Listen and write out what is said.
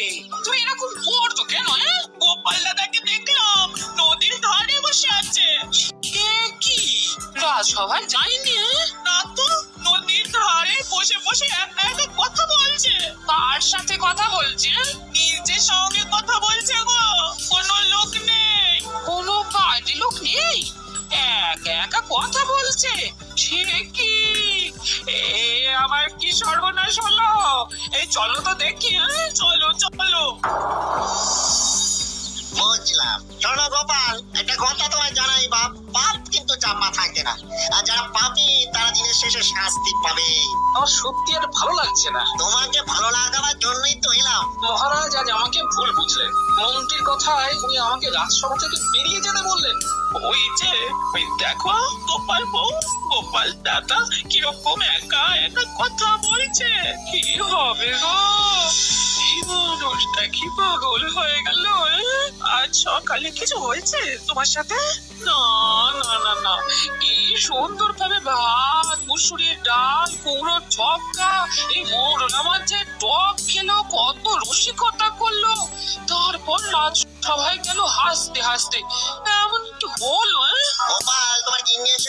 হয়েছে তুমি এরকম করছ কেন হ্যাঁ? গোপাল দাদাকে দেখলাম, নদীর ধারে বসে আছে। এ কি? রাজসভায় যায়নি হ্যাঁ? না তো, নদীর ধারে বসে বসে একা একা কথা বলছে। কার সাথে কথা বলছে? নিজের সঙ্গে কথা বলছে গো, কোনো লোক নেই। কোনো কাজে লোক নেই? একা একা কথা বলছে? সে কি? এ আমার কি সর্বনাশ হলো? এই চলো তো দেখি হ্যাঁ? চলো। বুঝলাম শোনো গোপাল একটা কথা তোমায় জানাই বাপ পাপ কিন্তু চাপা থাকে না। আর যারা পাপি তারা দিনের শেষে শাস্তি পাবে। আমার সত্যি আর ভালো লাগছে না। তোমাকে ভালো লাগাবার জন্যই তো এলাম। মহারাজ আজ আমাকে ভুল বুঝলেন। মন্ত্রীর কথায় উনি আমাকে রাজসভা থেকে বেরিয়ে যেতে বললেন। ওই যে ওই দেখো গোপাল বউ গোপাল দাদা কীরকম একা একা কথা বলছে। কি হবে গো? মানুষটা কি পাগল হয়ে গেল? আজ সকালে কিছু হয়েছে তোমার সাথে? না না না না। কি সুন্দর ভাবে ভাত, মুসুরির ডাল কুমড়ো ছক্কা, এই মোরলা যে টক খেলো, কত রসিকতা করল। তারপর রাজ সবাই গেল হাসতে হাসতে। এমন কি হলো হ্যাঁ? গোপাল, তোমার এসে